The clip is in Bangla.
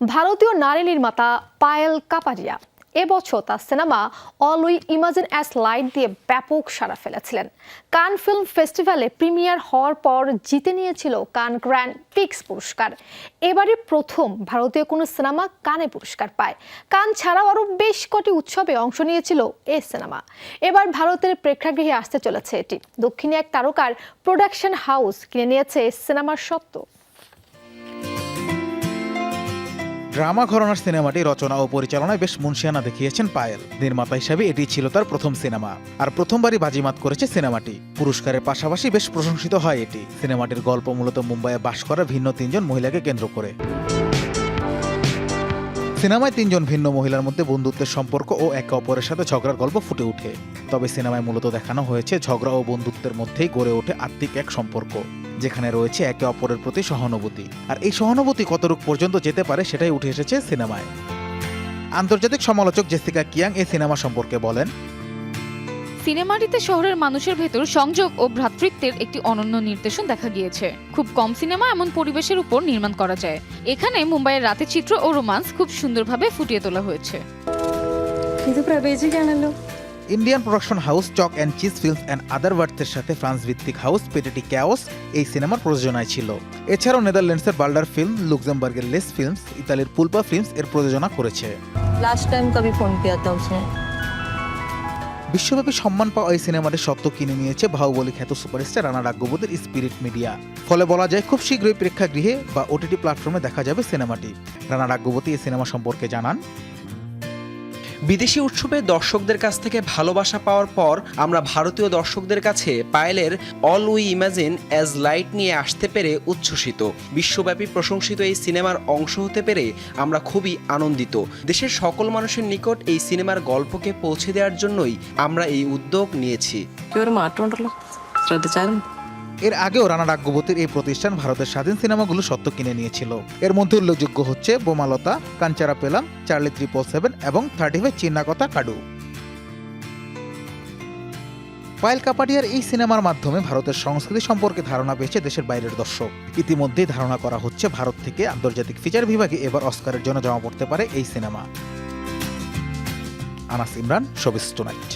ভারতীয় নারী নির্মাতা পায়েল কাপাডিয়া এবছর তার cinema all we imagine as light দিয়ে ব্যাপক সাড়া ফেলেছিলেন। কান ফিল্ম ফেস্টিভ্যালে প্রিমিয়ার হওয়ার পর জিতে নিয়েছিল কান গ্র্যান্ড পিক্স পুরস্কার। এবারে প্রথম ভারতীয় কোনো সিনেমা কানে পুরস্কার পায়। কান ছাড়াও আরও বেশ কটি উৎসবে অংশ নিয়েছিল এই সিনেমা। এবার ভারতের প্রেক্ষাগৃহে আসতে চলেছে এটি। দক্ষিণে এক তারকার প্রোডাকশন হাউস কিনে নিয়েছে সিনেমার সত্ত্ব ড্রামা ঘরনার সিনেমাটি রচনা ও পরিচালনায় বেশ মুন্সিয়ানা দেখিয়েছেন পায়েল। নির্মাতা হিসাবে এটি ছিল তার প্রথম সিনেমা, আর প্রথমবারই বাজিমাত করেছে সিনেমাটি। পুরস্কারের পাশাপাশি বেশ প্রশংসিত হয় এটি। সিনেমাটির গল্প মূলত মুম্বাইয়ে বাস করা ভিন্ন তিনজন মহিলাকে কেন্দ্র করে। সিনেমায় তিনজন ভিন্ন মহিলার মধ্যে বন্ধুত্বের সম্পর্ক ও একে অপরের সাথে ঝগড়ার গল্প ফুটে ওঠে। তবে সিনেমায় মূলত দেখানো হয়েছে ঝগড়া ও বন্ধুত্বের মধ্যেই গড়ে ওঠে আত্মিক এক সম্পর্ক। যেখানে রয়েছে একে অপরের প্রতি সহানুভূতি আর এই সহানুভূতি কতটুক পর্যন্ত যেতে পারে সেটাই উঠে এসেছে সিনেমায় আন্তর্জাতিক সমালোচক জেসিকা কিয়াং এই সিনেমা সম্পর্কে বলেন সিনেমাটিতে শহরের মানুষের ভেতর সংযোগ ও ভ্রাতৃত্বের একটি অনন্য নির্দেশন দেখা গিয়েছে খুব কম সিনেমা এমন পরিবেশের উপর নির্মাণ করা যায় এখানে মুম্বাইয়ের রাতের চিত্র ও রোমান্স খুব সুন্দরভাবে ফুটিয়ে তোলা হয়েছে ഇത് പ്രവേശിക്കാണല്ലോ Indian production house chalk and cheese films and other ওয়ার্থের সাথে ফ্রান্স ভিত্তিক হাউস পেটেটি ক্যাওস এই সিনেমার প্রযোজনায় ছিল। এছাড়াও নেদারল্যান্ডসের বাল্ডার ফিল্ম লুক্সেমবার্গের লেস ফিল্মস ইতালির পুলপা ফিল্মস এর প্রযোজনা করেছে। লাস্ট টাইম কবি ফোন পেয়াতা বিশ্বব্যাপী সম্মান পাওয়া এই সিনেমাটি সত্য কিনে নিয়েছে বাহুবলী খ্যাত সুপারস্টার রানা রাগ্যবোধের স্পিরিট মিডিয়া ফলে বলা যায় খুব শীঘ্রই প্রেক্ষাগৃহে বা ওটিটি প্ল্যাটফর্মে দেখা যাবে সিনেমাটি। রানা রাগ্যবতী এই সিনেমা সম্পর্কে জানান বিদেশি উৎসবে দর্শকদের কাছ থেকে ভালোবাসা পাওয়ার পর আমরা ভারতীয় দর্শকদের কাছে পায়েলের all we imagine as light নিয়ে আসতে পেরে উচ্ছ্বসিত। বিশ্বব্যাপী প্রশংসিত এই সিনেমার অংশ হতে পেরে আমরা খুবই আনন্দিত। দেশের সকল মানুষের নিকট এই সিনেমার গল্পকে পৌঁছে দেওয়ার জন্যই আমরা এই উদ্যোগ নিয়েছি। এর আগেও রানা রাগ্যবতীর এই প্রতিষ্ঠান ভারতের স্বাধীন সিনেমাগুলো সত্য কিনে নিয়েছিল। এর মধ্যে উল্লেখযোগ্য হচ্ছে বোমালতা, কাঞ্চারা পেলাম, চার্লি ত্রিপল সেভেন এবং থার্টি ফাইভ চিন্নাকতা কাডু। পায়েল কাপাডিয়ার এই সিনেমার মাধ্যমে ভারতের সংস্কৃতি সম্পর্কে ধারণা পেয়েছে দেশের বাইরের দর্শক। ইতিমধ্যেই ধারণা করা হচ্ছে ভারত থেকে আন্তর্জাতিক ফিচার বিভাগে এবার অস্কারের জন্য জমা পড়তে পারে এই cinema. Anas Imran showbiz tonight.